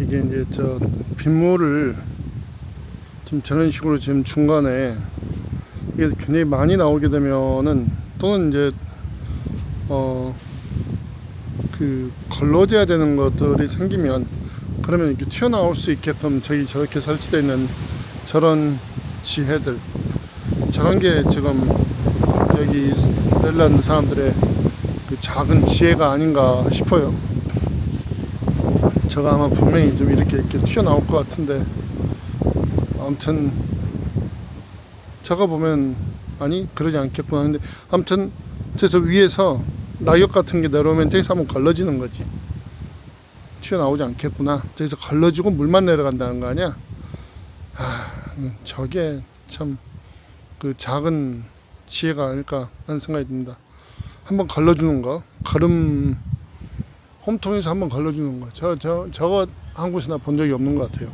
이게 이제 저 빗물을 지금 저런 식으로 지금 중간에 이게 굉장히 많이 나오게 되면은 또는 이제 어 그 걸러져야 되는 것들이 생기면 그러면 이렇게 튀어나올 수 있게끔 저기 저렇게 설치되어 있는 저런 지혜들 저런 게 지금 여기 넬란드 사람들의 그 작은 지혜가 아닌가 싶어요. 저가 아마 분명히 좀 이렇게 이렇게 튀어나올 것 같은데. 아무튼 저거 보면 아니 그러지 않겠구나. 근데 아무튼 저서 위에서 낙엽 같은 게 내려오면 저기서 한번 걸러지는 거지. 튀어나오지 않겠구나. 저기서 걸러지고 물만 내려간다는 거 아니야? 아 음, 저게 참 그 작은 지혜가 아닐까 하는 생각이 듭니다. 한번 걸러주는 거. 걸음 홈통에서 한번 걸러주는 거 저 저 저거 한 곳이나 본 적이 없는 것 같아요